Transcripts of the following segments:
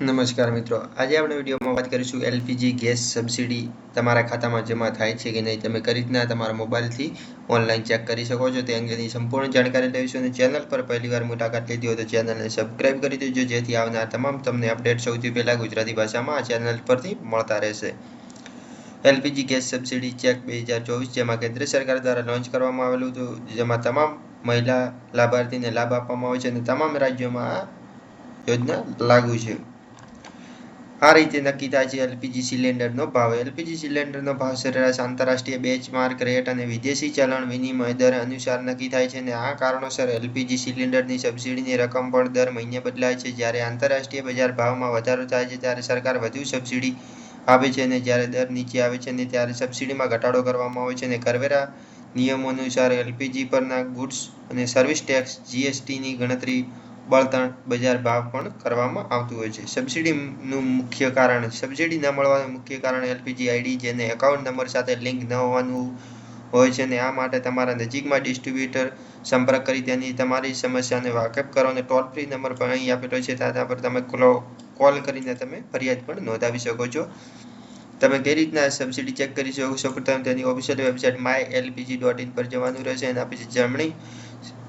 નમસ્કાર મિત્રો. આજે આપણે વિડીયોમાં વાત કરીશું એલપીજી ગેસ સબસિડી તમારા ખાતામાં જમા થાય છે કે નહીં. તમે કઈ રીતના તમારા મોબાઈલથી ઓનલાઈન ચેક કરી શકો છો તે અંગેની સંપૂર્ણ જાણકારી લઈશું અને ચેનલ પર પહેલીવાર મુલાકાત લીધી હોય તો ચેનલને સબસ્ક્રાઇબ કરી દેજો, જેથી આવનાર તમામ તમને અપડેટ સૌથી પહેલાં ગુજરાતી ભાષામાં આ ચેનલ પરથી મળતા રહેશે. એલપીજી ગેસ સબસિડી ચેક બે હજાર ચોવીસ, જેમાં કેન્દ્ર સરકાર દ્વારા લોન્ચ કરવામાં આવેલું હતું, જેમાં તમામ મહિલા લાભાર્થીને લાભ આપવામાં આવે છે અને તમામ રાજ્યોમાં આ યોજના લાગુ છે. આ રીતે નક્કી થાય છે એલપીજી સિલિન્ડરનો ભાવ. એલપીજી સિલિન્ડરનો ભાવ સરેરાશ આંતરરાષ્ટ્રીય બેચમાર્ક રેટ અને વિદેશી ચલણ વિનિમય દર અનુસાર નક્કી થાય છે અને આ કારણોસર એલપીજી સિલિન્ડરની સબસિડીની રકમ પણ દર મહિને બદલાય છે. જ્યારે આંતરરાષ્ટ્રીય બજાર ભાવમાં વધારો થાય છે, ત્યારે સરકાર વધુ સબસિડી આપે છે અને જ્યારે દર નીચે આવે છે અને ત્યારે સબસિડીમાં ઘટાડો કરવામાં આવે છે અને કરવેરા નિયમો અનુસાર એલપીજી પરના ગુડ્સ અને સર્વિસ ટેક્સ જીએસટીની ગણતરી બળતણ, બજાર ભાવ પણ કરવામાં આવતું હોય છે. સબસિડીનું મુખ્ય કારણ, સબસિડી ન મળવાનું મુખ્ય કારણ એલપીજી, આઈડી જેને એકાઉન્ટ નંબર સાથે લિંક ન હોવાનું હોય છે અને આ માટે તમારા નજીકમાં ડિસ્ટ્રીબ્યુટર સંપર્ક કરી તેની તમારી સમસ્યાને વાકેફ કરો અને ટોલ ફ્રી નંબર પણ અહીં આપેલો છે. ત્યાં પર તમે કોલ કરીને તમે ફરિયાદ પણ નોંધાવી શકો છો. તમે કઈ રીતના સબસિડી ચેક કરી શકો છો? પ્રથમ તેની official website my LPG dot in પર જવાનું રહેશે એના પછી જમણી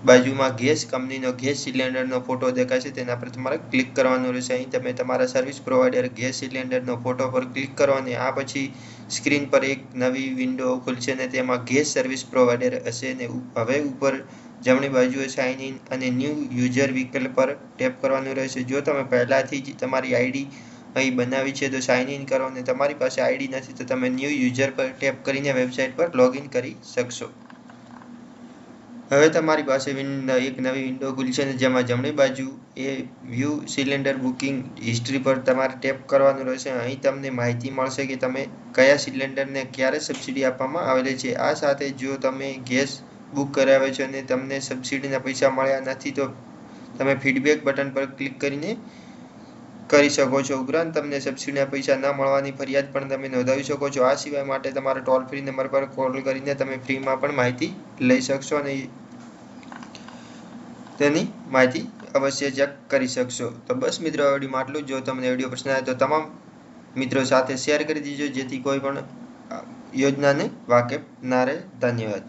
બાજુમાં ગેસ, કંપનીનો ગેસ સિલિન્ડરનો ફોટો દેખાશે તેના પર તમારે ક્લિક કરવાનું રહેશે. અહીં તમે તમારા સર્વિસ પ્રોવાઈડર ગેસ સિલિન્ડરનો ફોટો પર ક્લિક કરો અને આ પછી સ્ક્રીન પર એક નવી વિન્ડો ખુલશે અને તેમાં ગેસ સર્વિસ પ્રોવાઈડર હશે અને હવે ઉપર જમણી બાજુએ સાઇન ઇન અને ન્યૂ યુઝર વિકલ્પ પર ટેપ કરવાનું રહેશે. જો તમે પહેલાંથી જ તમારી આઈડી અહીં બનાવી છે, તો સાઇન ઇન કરો અને તમારી પાસે આઈડી નથી, તો તમે ન્યૂ યુઝર પર ટેપ કરીને વેબસાઇટ પર લોગિન કરી શકશો. હવે તમારી પાસે એક નવી વિન્ડો ખુલશે અને જેમાં જમણી બાજુ એ વ્યૂ સિલિન્ડર બુકિંગ હિસ્ટ્રી પર તમારે ટેપ કરવાનું રહેશે. અહીં તમને માહિતી મળશે કે તમે કયા સિલિન્ડરને ક્યારે સબસિડી આપવામાં આવેલી છે. આ સાથે જો તમે ગેસ બુક કરાવ્યો છે અને તમને સબસિડીના પૈસા મળ્યા નથી તો તમે ફીડબેક બટન પર ક્લિક કરીને કરી શકો છો. ઉપરાંત તમને સબસિડીના પૈસા ન મળવાની ફરિયાદ પણ તમે નોંધાવી શકો છો. આ સિવાય માટે તમારા ટોલ ફ્રી નંબર પર કોલ કરીને તમે ફ્રીમાં પણ માહિતી લઈ શકશો અને તેની માહિતી અવશ્ય ચેક કરી શકશો. તો બસ મિત્રો વિડીયોમાં આટલું જો. તમને વીડિયો પસંદ આવે તો તમામ મિત્રો સાથે શેર કરી દીજો, જેથી કોઈ પણ યોજનાને વાકેફ ના રહે. ધન્યવાદ.